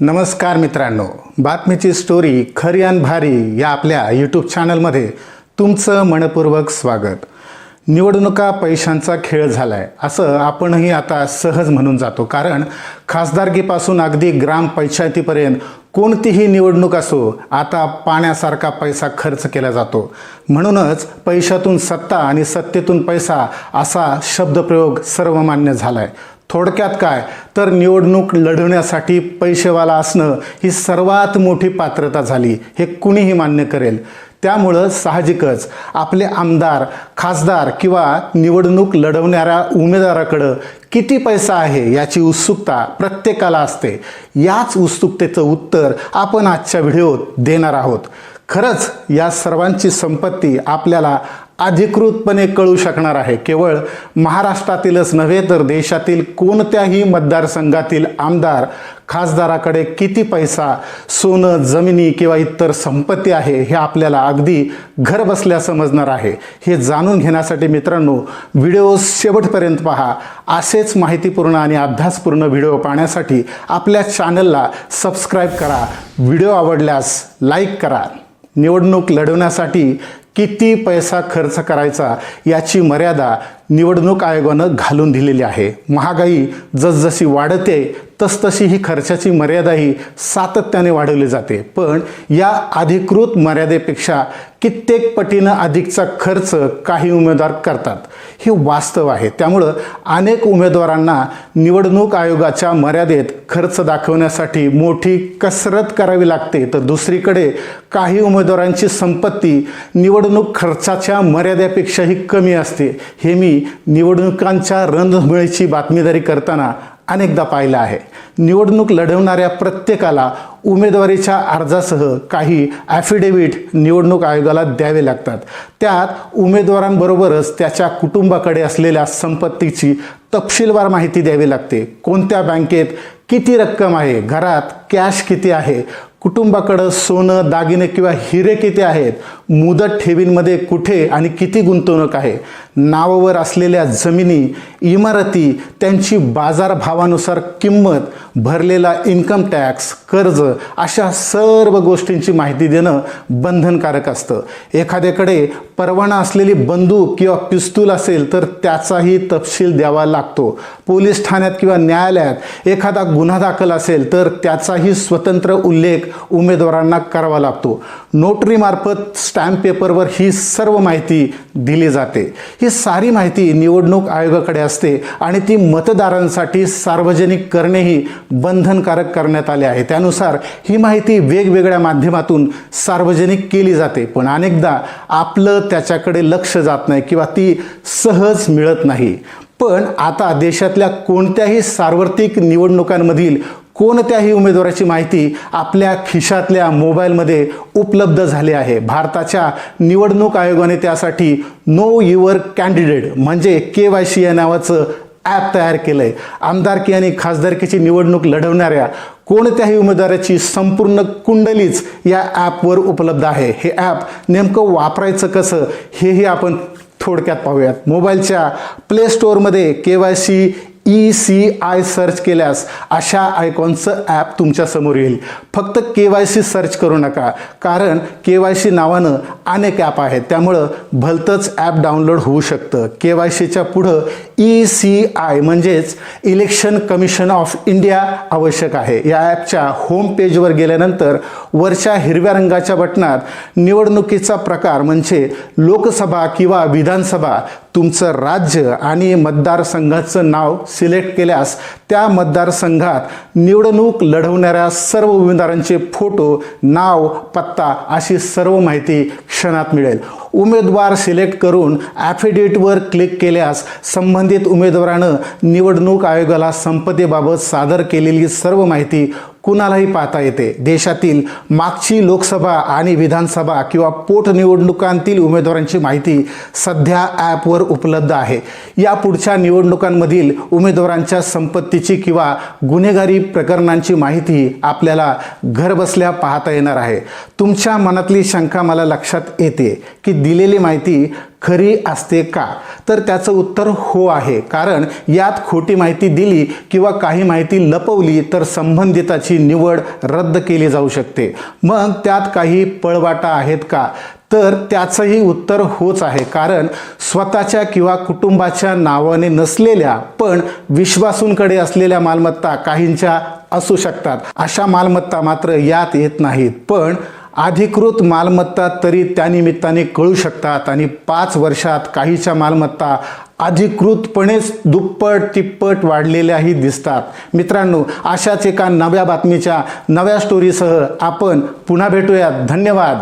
नमस्कार मित्रांनो. बातमीची स्टोरी खरी आणि भारी या आपल्या यूट्यूब चॅनलमध्ये तुमचं मनपूर्वक स्वागत. निवडणुका पैशांचा खेळ झालाय. असं आपणही आता सहज म्हणून जातो. कारण खासदारकीपासून अगदी ग्रामपंचायतीपर्यंत कोणतीही निवडणूक असो आता पाण्यासारखा पैसा खर्च केला जातो. म्हणूनच पैशातून सत्ता आणि सत्तेतून पैसा असा शब्दप्रयोग सर्वमान्य झाला आहे थोडक्यात काय? तर निवडणूक लढवण्यासाठी पैसेवाला असणं ही सर्वात मोठी पात्रता झाली हे कुणीही मान्य करेल. त्यामुळं साहजिकच आपले आमदार खासदार किंवा निवडणूक लढवणाऱ्या उमेदवाराकडं किती पैसा आहे याची उत्सुकता प्रत्येकाला असते. याच उत्सुकतेचं उत्तर आपण आजच्या व्हिडिओत देणार आहोत. खरंच या सर्वांची संपत्ती आपल्याला अधिकृतपणे कळू शकणार आहे. केवळ महाराष्ट्रातीलच नव्हे तर देशातील कोणत्याही मतदारसंघातील आमदार खासदाराकडे किती पैसा सोनं जमिनी किंवा इतर संपत्ती आहे हे आपल्याला अगदी घर बसल्या समजणार आहे. हे जाणून घेण्यासाठी मित्रांनो व्हिडिओ शेवटपर्यंत पहा. असेच माहितीपूर्ण आणि अभ्यासपूर्ण व्हिडिओ पाहण्यासाठी आपल्या चॅनलला सबस्क्राईब करा. व्हिडिओ आवडल्यास लाईक करा. निवडणूक लढवण्यासाठी किती पैसा खर्च करायचा याची मर्यादा निवडणूक आयोगानं घालून दिलेली आहे. महागाई जसजशी वाढते तसतशी ही खर्चाची मर्यादाही सातत्याने वाढवली जाते. पण या अधिकृत मर्यादेपेक्षा कित्येक पटीनं अधिकचा खर्च काही उमेदवार करतात. हे वास्तव आहे. त्यामुळं अनेक उमेदवारांना निवडणूक आयोगाच्या मर्यादेत खर्च दाखवण्यासाठी मोठी कसरत करावी लागते. तर दुसरीकडे काही उमेदवारांची संपत्ती निवडणूक खर्चाच्या मर्यादेपेक्षाही कमी असते. हे मी निवडणुकांच्या रणधुमेळीची बातमीदारी करताना अनेकदा पाहिलं आहे. निवडणूक लढवणाऱ्या प्रत्येकाला उमेदवारीच्या अर्जासह काही ॲफिडेव्हिट निवडणूक आयोगाला द्यावे लागतात. त्यात उमेदवारांबरोबरच त्याच्या कुटुंबाकडे असलेल्या संपत्तीची तपशीलवार माहिती द्यावी लागते. कोणत्या बँकेत किती रक्कम आहे? घरात कॅश किती आहे? कुटुंबाकडं सोनं दागिने किंवा हिरे किती आहेत मुदत ठेवींमध्ये कुठे आणि किती गुंतवणूक आहे? नावावर असलेल्या जमिनी इमारती त्यांची बाजारभावानुसार किंमत भरलेला इन्कम टॅक्स कर्ज अशा सर्व गोष्टींची माहिती देणं बंधनकारक असतं. एखाद्याकडे परवाना असलेली बंदूक किंवा पिस्तूल असेल तर त्याचाही तपशील द्यावा लागतो. पोलीस ठाण्यात किंवा न्यायालयात एखादा गुन्हा दाखल असेल तर त्याचाही स्वतंत्र उल्लेख उमेदवारांना करावा लागतो. नोटरीमार्फत स्टॅम्प पेपरवर ही सर्व माहिती दिली जाते. ही सारी माहिती निवडणूक आयोगाकडे असते आणि ती मतदारांसाठी सार्वजनिक करणेही बंधनकारक करण्यात आले आहे. त्यानुसार ही माहिती वेगवेगळ्या माध्यमातून सार्वजनिक केली जाते पण अनेकदा आपलं त्याच्याकडे लक्ष जात नाही किंवा ती सहज मिळत नाही. पण आता देशातल्या कोणत्याही सार्वत्रिक निवडणुकांमधील कोणत्याही उमेदवाराची माहिती आपल्या खिशातल्या मोबाईलमध्ये उपलब्ध झाली आहे. भारताच्या निवडणूक आयोगाने त्यासाठी नो युअर कॅन्डिडेट म्हणजे के वाय सी या नावाचं ॲप तयार केलं आहे आमदारकी आणि खासदारकीची निवडणूक लढवणाऱ्या कोणत्याही उमेदवाराची संपूर्ण कुंडलीच या ॲपवर उपलब्ध आहे. हे ॲप नेमकं वापरायचं कसं हेही आपण थोडक्यात पाहूयात. मोबाईलच्या प्ले स्टोअरमध्ये K Y C E C I search केल्यास अशा आयकॉनचं ॲप तुमच्यासमोर येईल. फक्त के वाय सी सर्च करू नका कारण के वाय सी नावानं अनेक ॲप आहेत. त्यामुळं भलतंच ॲप डाउनलोड होऊ शकतं. के वाय सीच्या पुढं ई सी आय म्हणजेच इलेक्शन कमिशन ऑफ इंडिया आवश्यक आहे. या ॲपच्या होम पेजवर गेल्यानंतर वरच्या हिरव्या रंगाच्या बटनात निवडणुकीचा प्रकार म्हणजे लोकसभा किंवा विधानसभा तुमचं राज्य आणि मतदारसंघाचं नाव सिलेक्ट केल्यास त्या मतदारसंघात निवडणूक लढवणाऱ्या सर्व उमेदवारांचे फोटो नाव पत्ता अशी सर्व माहिती क्षणात मिळेल. उमेदवार सिलेक्ट करून ॲफिडेविटवर क्लिक केल्यास संबंधित उमेदवारानं निवडणूक आयोगाला संपत्तीबाबत सादर केलेली सर्व माहिती कुणालाही पाहता येते. देशातील मागची लोकसभा आणि विधानसभा किंवा पोटनिवडणुकांतील उमेदवारांची माहिती सध्या ॲपवर उपलब्ध आहे. या पुढच्या निवडणुकांमधील उमेदवारांच्या संपत्तीची किंवा गुन्हेगारी प्रकरणांची माहिती आपल्याला घरबसल्या पाहता येणार आहे. तुमच्या मनातली शंका मला लक्षात येते की दिलेली माहिती खरी असते का? तर त्याचं उत्तर हो आहे. कारण यात खोटी माहिती दिली किंवा काही माहिती लपवली तर संबंधिताची निवड रद्द केली जाऊ शकते. मग त्यात काही पळवाटा आहेत का? तर त्याचंही उत्तर होच आहे. कारण स्वतःच्या किंवा कुटुंबाच्या नावाने नसलेल्या पण विश्वासूंकडे असलेल्या मालमत्ता काहींच्या असू शकतात. अशा मालमत्ता मात्र यात येत नाहीत. पण अधिकृत मालमत्ता तरी त्यानिमित्ताने कळू शकतात आणि पाच वर्षात काहीच्या मालमत्ता अधिकृतपणेच दुप्पट तिप्पट वाढलेल्याही दिसतात. मित्रांनो अशाच एका नव्या बातमीच्या नव्या स्टोरीसह आपण पुन्हा भेटूयात. धन्यवाद.